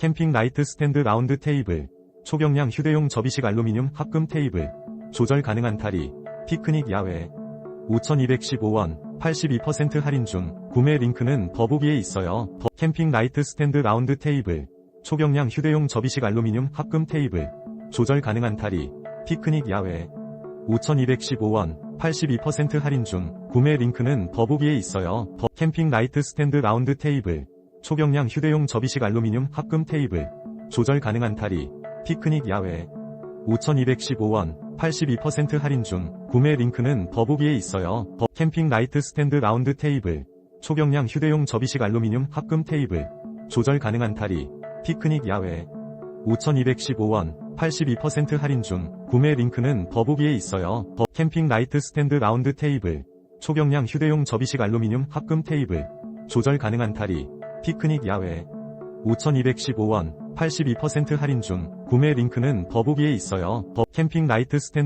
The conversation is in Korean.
캠핑 라이트 스탠드 라운드 테이블, 초경량 휴대용 접이식 알루미늄 합금 테이블, 조절 가능한 다리, 피크닉 야외, 5,215원, 82% 할인 중, 구매 링크는 더보기에 있어요. 더- 캠핑 라이트 스탠드 라운드 테이블, 초경량 휴대용 접이식 알루미늄 합금 테이블, 조절 가능한 다리, 피크닉 야외, 5,215원, 82% 할인 중, 구매 링크는 더보기에 있어요. 더- 캠핑 라이트 스탠드 라운드 테이블, 초경량 휴대용 접이식 알루미늄 합금 테이블, 조절 가능한 다리, 피크닉 야외, 5,215원, 82% 할인 중, 구매 링크는 더보기에 있어요. 더- 캠핑 라이트 스탠드 라운드 테이블, 초경량 휴대용 접이식 알루미늄 합금 테이블, 조절 가능한 다리, 피크닉 야외, 5,215원, 82% 할인 중, 구매 링크는 더보기에 있어요. 더- 캠핑 라이트 스탠드 라운드 테이블, 초경량 휴대용 접이식 알루미늄 합금 테이블, 조절 가능한 다리, 피크닉 야외, 5,215원, 82% 할인 중, 구매 링크는 더보기에 있어요. 더- 캠핑 라이트 스탠드